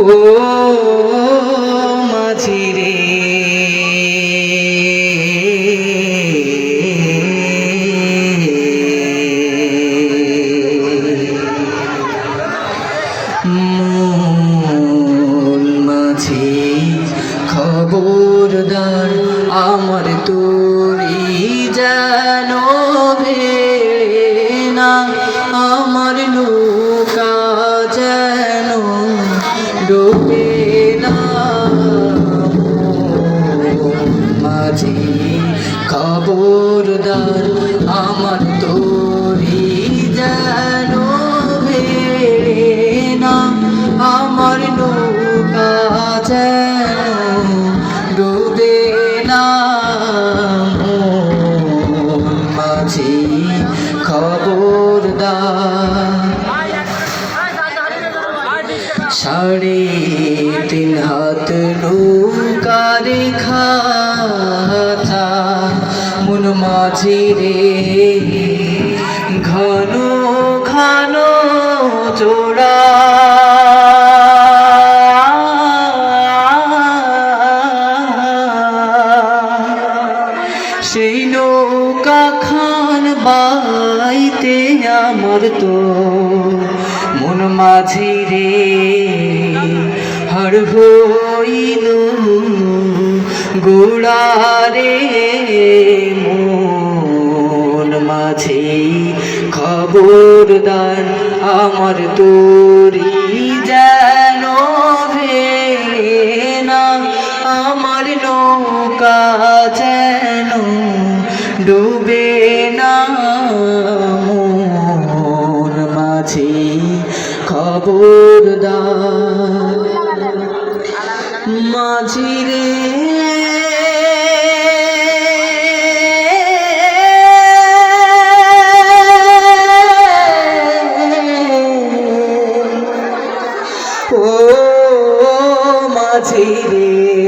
ও মাঝি রে মাঝি খবরদার আমার তোরি জানো ভেড়ে না আমার নূর ডুবে না মাঝি খবরদার আমার তোরি যেন না, আমার নৌকা যেন ডুবে না। মাঝি খবরদার সাড়ে তিন হাত খাতা মন মাঝি রে। ঘন ঘন জোড়া। সেই নৌকা খান বাইতে আমার তো। মন মাঝি রে, হর হইল গোড়ারে। মন মাঝি খবরদার আমার তোরি যেন না, আমার নৌকা যেন ডুবে না। মন মাঝি কবর দান মাঝিরে। ও মাঝিরে।